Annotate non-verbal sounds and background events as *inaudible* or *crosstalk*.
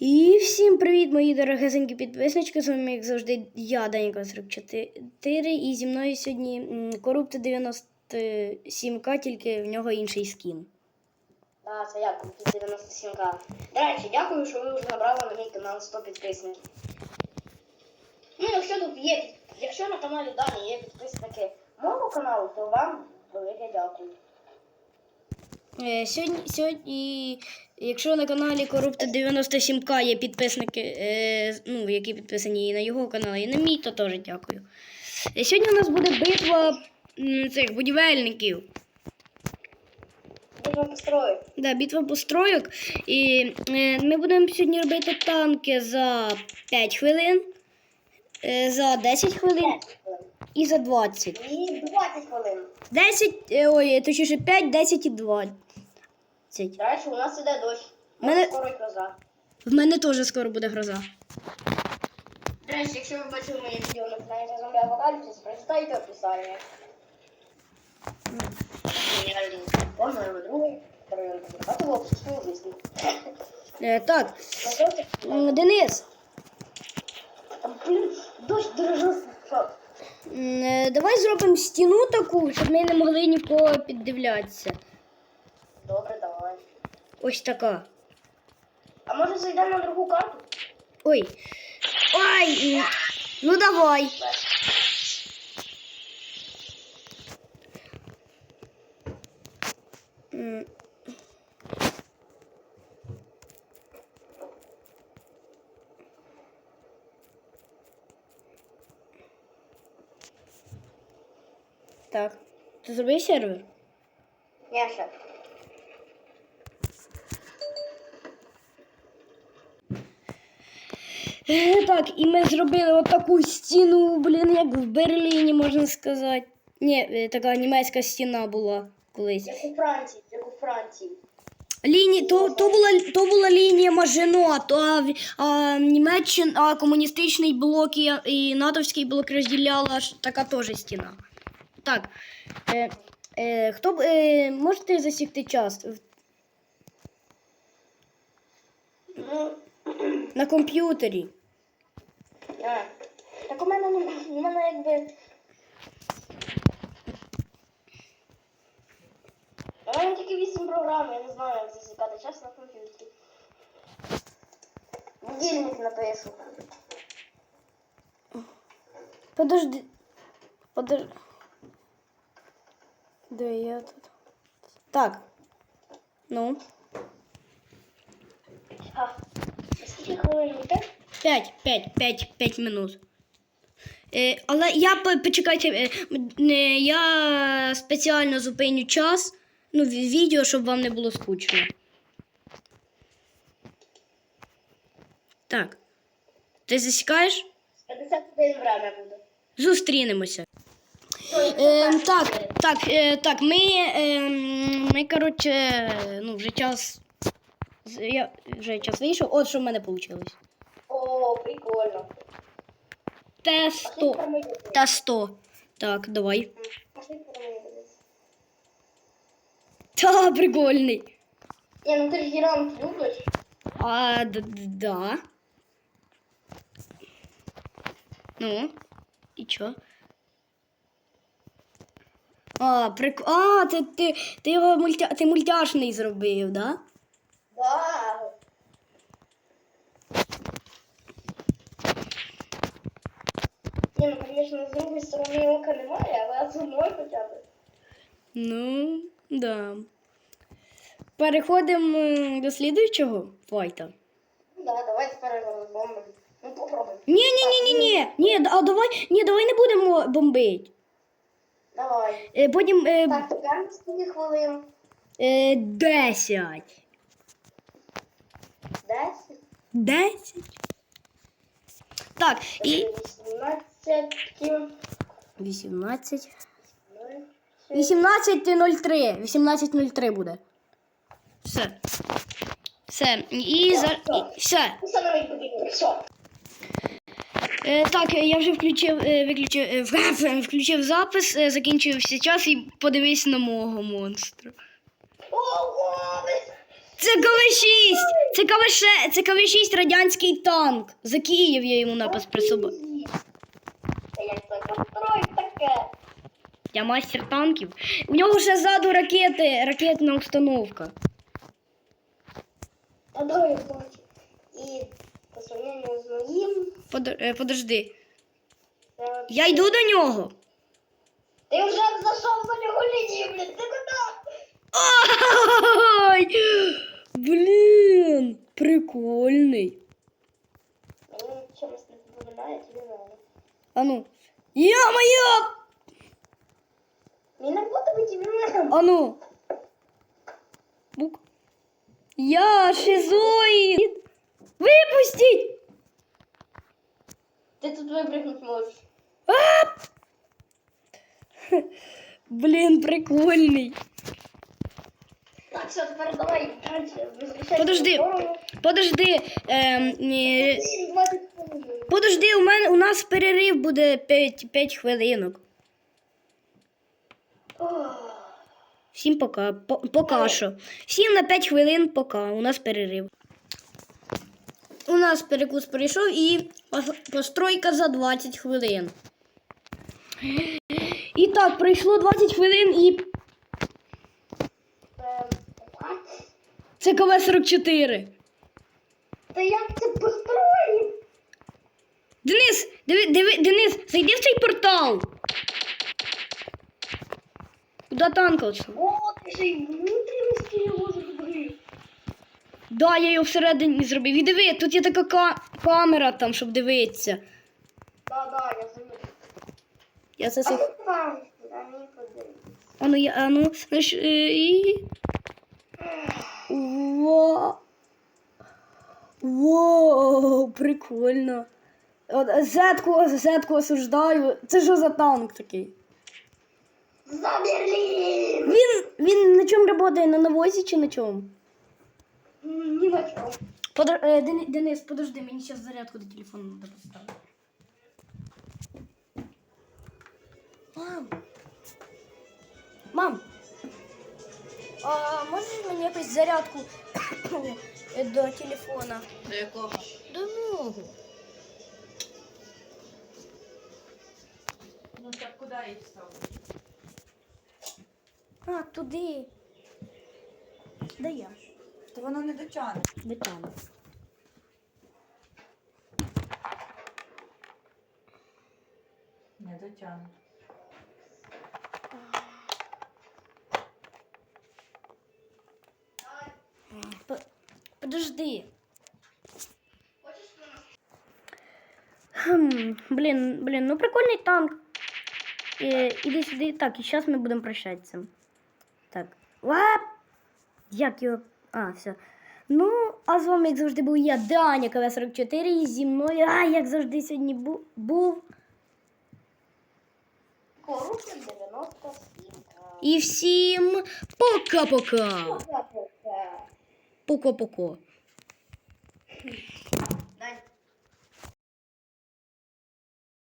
І всім привіт, мої дорогесенькі підписнички. З вами, як завжди, я, Даніка 44, і зі мною сьогодні Корупти 97К, тільки в нього інший скін. Да, це я, Купі 97 к До речі, дякую, що ви вже набрали на мій канал 100 підписників. Ну, якщо тут є, якщо на каналі Дані є підписники мого каналу, то вам велике дякую. Е, Сьогодні, сьогодні, якщо на каналі Корупти 97К є підписники, е, ну, які підписані і на його канал, і на мій, то теж дякую. Е, Сьогодні у нас буде битва цих будівельників. Будемо построїти. Да, битва постройок. І ми будемо сьогодні робити танки за 5 хвилин, за 10 хвилин і за 20. І 20 хвилин. 10, е, ой, точніше 5, 10 і 20. Речі, у нас іде дощ. Мене- Мене... скоро й гроза. В мене теж скоро буде гроза. До речі, якщо ви бачили моє відео на знаєте зомбі апокаліпсис, прочитайте описання. Можна його другий. Е, так, Денис, дощ е, давай зробимо стіну таку, щоб ми не могли ні в кого піддивлятися. Добре, давай. Ось така. А може зайдемо на другу карту? Ой. Ой! Ну давай. Так. Ти зробив сервер? Я ще. Е, Так, і ми зробили отаку стіну, блін, як в Берліні, можна сказати. Ні, е, така німецька стіна була колись. Як у Франції, як у Франції. Лінії, то, то, була, то була лінія Мажино, то а, а, Німеччин, а комуністичний блок і, і натовський блок розділяла ж така теж стіна. Так. Е, е, хто б е, можете засікти час Ну, на комп'ютері? у мене якби... У мене тільки 8 програм, я не знаю, як засікати час на комп'ютері. Будильник напишу. Подожди. Подожди. Де я тут? Так. Ну. А, скільки хвилин йде? 5, 5, 5, 5 минут. Е, але я по- почекайте, е, я спеціально зупиню час, ну, ві- відео, щоб вам не було скучно. Так. Ти засікаєш? 51 время буде. Зустрінемося. Е, так, так, е, так, ми, е, ми, коротше, ну, вже час. Я вже час вийшов. От що в мене вийшло. О, прикольно. Те Пошли 100. кормити. Та 100. Так, давай. Та, прикольний. Ні, ну ти ж гірант любиш. А, да. Ну, і чо? А, прик... А, ти, ти, ти його мультя... ти мультяшний зробив, да? Да. Ні, ну, звісно, з другої сторони ока немає, але з одної хоча б. Ну, да. Переходимо до слідуючого файта. Да, давай тепер розбомбимо. Ну попробуй. Ні, ні, ні, ні, ні. Ні, а давай, ні, давай не будемо бомбити. Давай. Е, потім е, Так, тепер скільки хвилин? е, 10. Десять? 10. Так, і 18 кім. 18. Ну, 18.03. 18.03 буде. Все. Все. І за... і- все. Е, так, я вже включив, е, виключив, е, в- *laughs* включив запис, е, закінчився час і подивись на мого монстра. Ого, ви- Це КВ6! Це КВ-6, це КВ-6 радянський танк. За Київ я йому напис присобив. Та як це построїть таке? Я мастер танків. У нього ще ззаду ракети, ракетна установка. Та давай бачу. І по сравненню з моїм, Под, е, подожди. це... Я йду до нього. Ти вже зайшов за його лінію, блін, ти куди? Ай! Блін, прикольний. Мені чомусь не подобає, тобі знаю. А ну. Я-моє! Мені не буде бути А ну. Бук. Я шизоїд. Випустіть! Ти тут вибрикнути можеш. А! Блін, прикольний. Так, все, тепер давай Подожди. Подожди. Ем, Блін, 20 хвилин. подожди, у мене у нас перерив буде 5, 5 хвилинок. Ох. Всім пока. По, пока що. Всім на 5 хвилин пока. У нас перерив. У нас перекус прийшов і постройка за 20 хвилин. І так, пройшло 20 хвилин і це КВ-44. Та як це построїть? Денис, диви, диви, Денис, зайди в цей портал. Куда танкався? О, ти ще й внутрішності його зробив. Да, я його всередині зробив. І диви, тут є така ка- камера там, щоб дивитися. Да, да, я замітив. Я це А сих... ну там, а. А ну, я, а ну, знаєш, е, і... Вау. Вау, прикольно. Зетку, зетку осуждаю. Це що за танк такий? За Берлін! Він, він на чому працює? На навозі чи на чому? Ні на чому. Подор... Е, Дени- Денис, подожди, мені зараз зарядку до телефону треба поставити. Мам. Мам. А можеш мені якусь зарядку *coughs* до телефона? До якого? До нього. Ну так куди їх ставити? А, туди. Да я. То воно не дотягне. Бетон. Не дотягне. Подожди. Хм, блін, блін, ну прикольний танк. Е, іди сюди. Так, і зараз ми будемо прощатися. Так. Лап! Як його. А, все. Ну, а з вами, як завжди, був я, Даня КВ-44, і зі мною, а, як завжди, сьогодні бу- був. Корупція 97. І всім пока-пока. Пока-пока. Пока-пока.